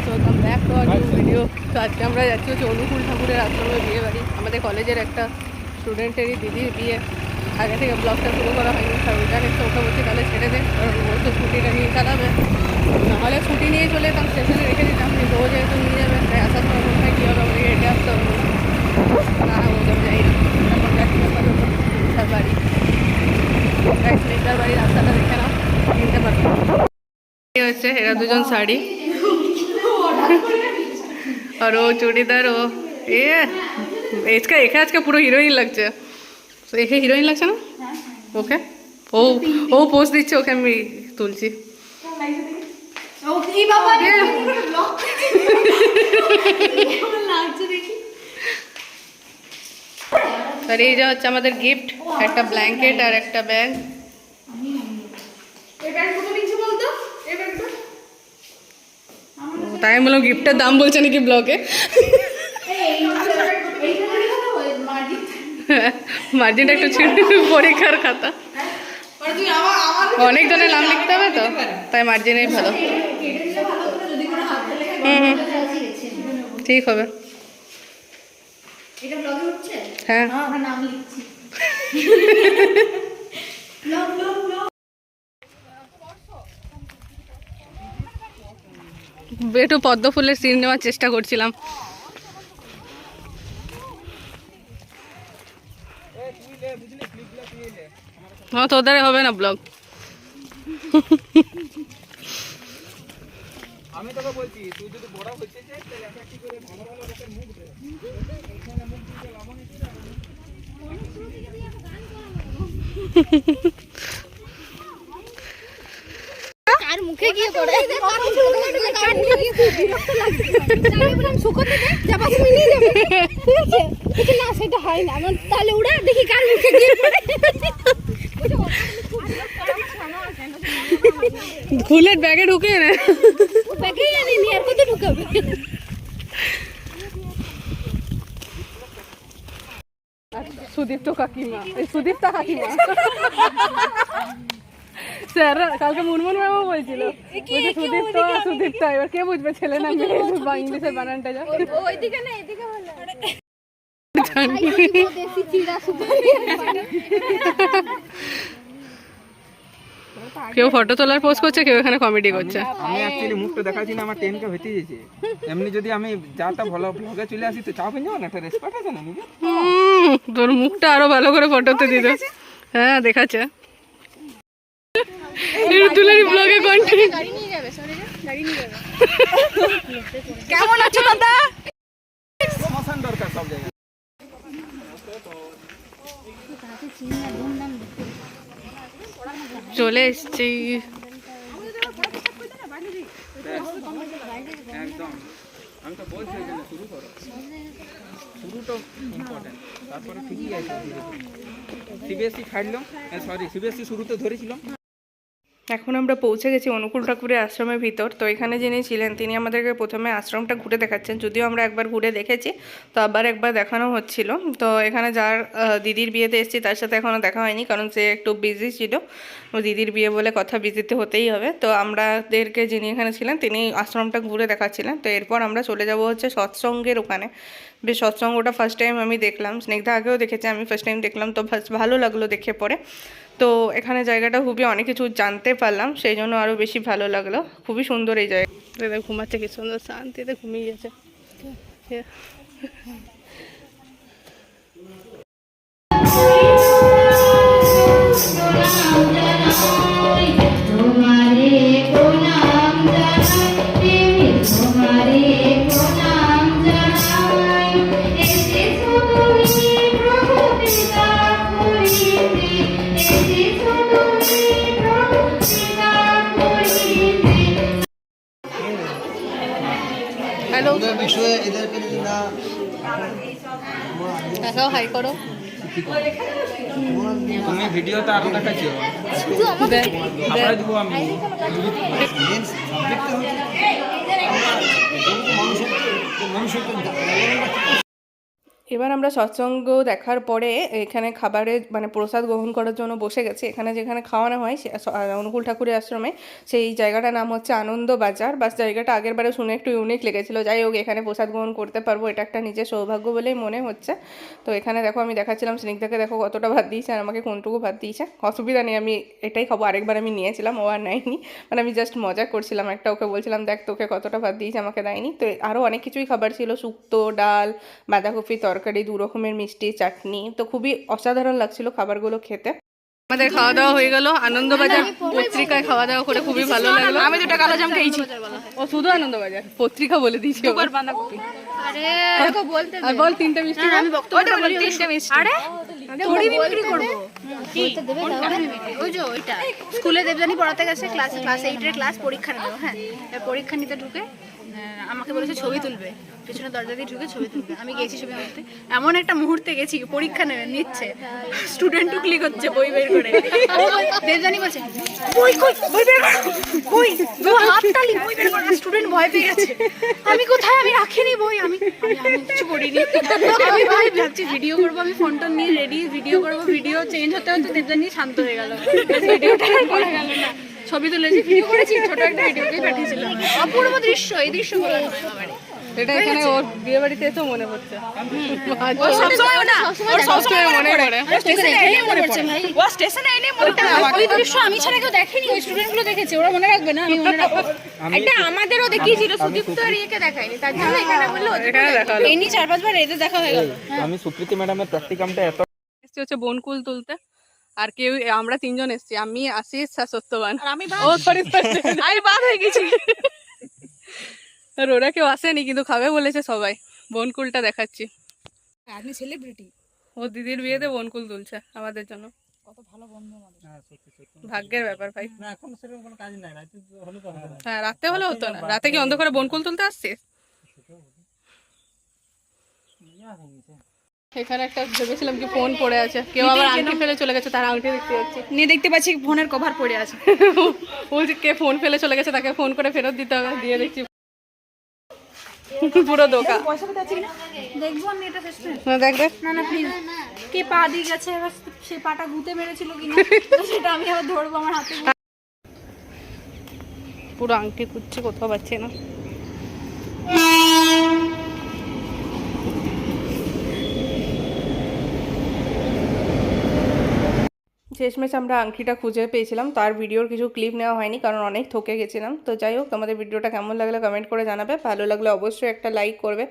Guys welcome back to new video তো আজকে আমরা যাচ্ছি হচ্ছে অনুকূল ঠাকুরের আশ্রমে বিয়ে বাড়ি। আমাদের কলেজের একটা স্টুডেন্টেরই দিদির বিয়ে। আগে থেকে ব্লগটা শুরু করা হয়নি আর একটু ওকে বলছি তাহলে ছেড়ে দে, কারণ ও তো ছুটিটা নিয়ে চালাবে। নাহলে ছুটি নিয়ে চলে যেতাম স্টেশনে রেখে দিতাম, কিন্তু ও যেহেতু নিয়ে যাবে, তাই আসার সময় কোথায় কী হবে, আমাকে হেঁটে আসতে হবে। না, ও যাবে যাই না। তারপর যাচ্ছি তার বাড়ি। বাড়ির রাস্তাটা দেখে নাও কিনতে পারব হচ্ছে, এরা দুজন শাড়ি। আর ও চুড়িদার ও এ এসকা একে আজকে পুরো হিরোইন লাগছে তো একে হিরোইন লাগছে না ওকে ও ও পোস্ট দিচ্ছে ওকে আমি তুলছি আর এই যা হচ্ছে আমাদের গিফট একটা ব্ল্যাঙ্কেট আর একটা ব্যাগ তাই আমি বললাম গিফটের দাম বলছে নাকি ব্লগে মার্জিনটা একটু পরীক্ষার খাতা। অনেক জনের নাম লিখতে হবে তো তাই মার্জিনেই ভালো। হুম ঠিক হবে। ব্লগে হচ্ছে হ্যাঁ। নাম লিখছি ব্লগ ব্লগ ব্লগ একটু পদ্ম ফুলের সিন নেওয়ার চেষ্টা করছিলাম। তোদের হবে না ব্লগ। আমি তোকে বলছি, তুই যদি বড় হচ্ছে তাহলে একটা কি করে ভালো ভালো লোকের মুখ দে এখানে মুখ দিতে লাভ নেই কার মুখে গিয়ে পড়ে শুকোতে দে তুমি নিয়ে যাবে ঠিক আছে কিন্তু না সেটা হয় না আমার তাহলে উড়া দেখি কার মুখে গিয়ে পড়ে ফুলের ব্যাগে ঢুকে না ব্যাগেই আনি নি আর কত ঢুকাবে সুদীপ্ত কাকিমা এই সুদীপ্তা কাকিমা স্যার কালকে মুনমুন ম্যামও বলছিল। বলছে সুদীপ্ত সুদীপ্তা এবার কে বুঝবে ছেলে না মেয়ে? ইংলিশের বানানটা যা। ওইদিকে না এদিকে বলে। দেশি চিড়া সুপারি কেউ ফটো তোলার পোস্ট করছে কেউ এখানে কমেডি করছে। আমি অ্যাকচুয়ালি মুখটা দেখাচ্ছি না আমার টেনকে হইতে যেছে এমনি যদি আমি যাটা ভালো ব্লগে চলে আসি তো চাও পেয়ে না? একটা রেসপেক্ট আছে না নিজে হুম, তোর মুখটা আরও ভালো করে ফটোতে দিত। হ্যাঁ দেখাচ্ছে। তুলের ব্লগে কন্টেন্ট গাড়ি নিয়ে যাবে সরে যা গাড়ি নিয়ে যাবে। কেমন আছো দাদা? প্রমোশন দরকার সব জায়গায় চলে এসছি। একদম আমি তো বলছি ওই জন্য শুরু করো শুরুটা ইম্পর্টেন্ট তারপরে ঠিকই আছে সিবিএসসি ছাড়লাম সরি সিবিএসসি শুরুতে ধরেছিলাম। এখন আমরা পৌঁছে গেছি অনুকূল ঠাকুরের আশ্রমের ভিতর। তো এখানে যিনি ছিলেন, তিনি আমাদেরকে প্রথমে আশ্রমটা ঘুরে দেখাচ্ছেন। যদিও আমরা একবার ঘুরে দেখেছি, তো আবার একবার দেখানো হচ্ছিল। তো এখানে যার দিদির বিয়েতে এসেছি, তার সাথে এখনও দেখা হয়নি, কারণ সে একটু বিজি ছিল। দিদির বিয়ে বলে কথা বিজিতে হতেই হবে। তো আমাদেরকে যিনি এখানে ছিলেন, তিনি আশ্রমটা ঘুরে দেখাচ্ছিলেন। তো এরপর আমরা চলে যাব হচ্ছে সৎসঙ্গের ওখানে। বেশ, সৎসঙ্গটা ফার্স্ট টাইম আমি দেখলাম। স্নিগ্ধা আগেও দেখেছি, আমি ফার্স্ট টাইম দেখলাম। তো বেশ ভালো লাগল দেখে পরে। তো এখানে জায়গাটা খুবই অনেক কিছু জানতে পারলাম সেই জন্য আরও বেশি ভালো লাগল। খুবই সুন্দর এই জায়গা ঘুমাচ্ছে কি সুন্দর শান্তিতে ঘুমিয়ে গেছে। पूरे विश्व इधर के जिंदा দেখাও হাই করো তুমি ভিডিওতে আরো দেখাচ্ছি শুধু আমাকে আমরা দিব আমি मेन सब्जेक्ट হচ্ছে আমরা মানুষের মানুষের এবার আমরা সৎসঙ্গ দেখার পরে এখানে খাবারে মানে প্রসাদ গ্রহণ করার জন্য বসে গেছি। এখানে যেখানে খাওয়ানো হয় অনুকূল ঠাকুরের আশ্রমে, সেই জায়গাটার নাম হচ্ছে আনন্দ বাজার। বাস জায়গাটা আগের বারে শুনে একটু ইউনিক লেগেছিল। যাই হোক, এখানে প্রসাদ গ্রহণ করতে পারব, এটা একটা নিজের সৌভাগ্য বলেই মনে হচ্ছে। তো এখানে দেখো, আমি দেখাচ্ছিলাম, স্নিগ্ধাকে দেখো কতটা ভাত দিয়েছে আর আমাকে কোনটুকু ভাত দিয়েছে। অসুবিধা নেই, আমি এটাই খাব। আরেকবার আমি নিয়েছিলাম, ও আর নেয়নি। মানে আমি জাস্ট মজা করছিলাম একটা, ওকে বলছিলাম, দেখ, তোকে কতটা ভাত দিয়েছে, আমাকে দেয়নি। তো আরও অনেক কিছুই খাবার ছিল, শুক্তো, ডাল, বাঁধাকপি তরকারি দু রকমের মিষ্টি চাটনি। তো খুবই অসাধারণ লাগছিল খাবারগুলো খেতে। আমাদের খাওয়া দাওয়া হয়ে গেল। আনন্দবাজার পত্রিকায় খাওয়া দাওয়া করে খুবই ভালো লাগল। আমি দুটো কালো জাম খেয়েছি। ও শুধু আনন্দবাজার? পত্রিকা বলে দিয়েছি বাঁধাকপি। আরে দেখো বলতে আর বল তিনটা মিষ্টি আমি ওই তিনটে মিষ্টি। আরে থোড়ি বিক্রি করব ওই যে ওইটা। স্কুলে দেবজানি পড়াতে গেছে ক্লাস ক্লাস এইটের ক্লাস পরীক্ষা নেব হ্যাঁ। পরীক্ষা নিতে ঢুকে আমাকে বলেছে ছবি তুলবে। পিছনে দরজা দিয়ে ঢুকে ছবি তুলবে। আমি গেছি ছবি তুলতে। এমন একটা মুহূর্তে গেছি পরীক্ষা নেবে নিচ্ছে। স্টুডেন্ট ক্লিক হচ্ছে বই বের করে। দেবজানি বলছে বই কই? বই বের করো। বই ও হাততালি বই বের করো। স্টুডেন্ট ভয় পেয়ে গেছে। আমি কোথায়? আমি রাখিনি বই আমি আমি কিছু করিনি। আমি ভাই ভাবছি ভিডিও করব আমি ফোন টোন নিয়ে রেডি ভিডিও করব ভিডিও চেঞ্জ হতে হতে দেবজানি শান্ত হয়ে গেল। ভিডিওটা করা গেল না। ছবি তুলেছি ভিডিও করেছি ছোট একটা পাঠিয়েছিলাম। অপূর্ব দৃশ্য এই দৃশ্য বাবারে এটা এখানে ওর বিয়ে বাড়িতে এসেও মনে পড়ছে। ও সবসময় ওটা ওর সবসময় মনে পড়ে। স্টেশনে এনে মনে পড়ছে ভাই ও স্টেশনে এনে মনে পড়ে। ওই দৃশ্য আমি ছাড়া কেউ দেখেনি ওই স্টুডেন্ট দেখেছে ওরা মনে রাখবে না আমি মনে রাখব। এটা আমাদেরও দেখিয়েছিল সুদীপ্ত আর ইয়েকে দেখায়নি তার জন্য এখানে বলল এখানে দেখা হলো। চার পাঁচবার এদের দেখা হয়ে গেল। আমি সুপ্রীতি ম্যাডামের প্র্যাকটিকামটা এত হচ্ছে বনকুল তুলতে। আর কেউ আমরা তিনজন এসছি। আমি আশিস আর সত্যবান। আর আমি আমি বাদ হয়ে গেছি। আর ওরা কেউ আসেনি কিন্তু খাবে বলেছে সবাই। বনকুলটা দেখাচ্ছি। আপনি সেলিব্রিটি ও দিদির বিয়েতে বনকুল তুলছে আমাদের জন্য। কত ভালো বন্ধু আমাদের। ভাগ্যের ব্যাপার ভাই। এখন সেরকম কোনো কাজ নাই। রাতে হলে তো হ্যাঁ রাতে হলে হতো না। রাতে কি অন্ধকারে বনকুল তুলতে আসছিস? এখানে একটা ভেবেছিলাম কি ফোন পড়ে আছে। কেউ আবার আংটি ফেলে চলে গেছে তার আংটি দেখতে যাচ্ছি নিয়ে দেখতে পাচ্ছি ফোনের কভার পড়ে আছে। ও যে কে ফোন ফেলে চলে গেছে তাকে ফোন করে ফেরত দিতে হবে। দিয়ে দেখছি। পুরো দোকান দেখব আমি এটা শেষ দেখ দেখ। না না প্লিজ কে পা দিয়ে গেছে এবার সে পাটা গুঁতে মেরেছিল কিনা সেটা আমি আবার ধরবো আমার হাতে। পুরো আংটি খুঁজছি কোথাও পাচ্ছি না। শেষমেশ আমরা আংটিটা খুঁজে পেয়েছিলাম। তার ভিডিওর কিছু ক্লিপ নেওয়া হয়নি, কারণ অনেক থকে গেছিলাম। তো যাই হোক, তোমাদের ভিডিওটা কেমন লাগলে কমেন্ট করে জানাবে। ভালো লাগলে অবশ্যই একটা লাইক করবে।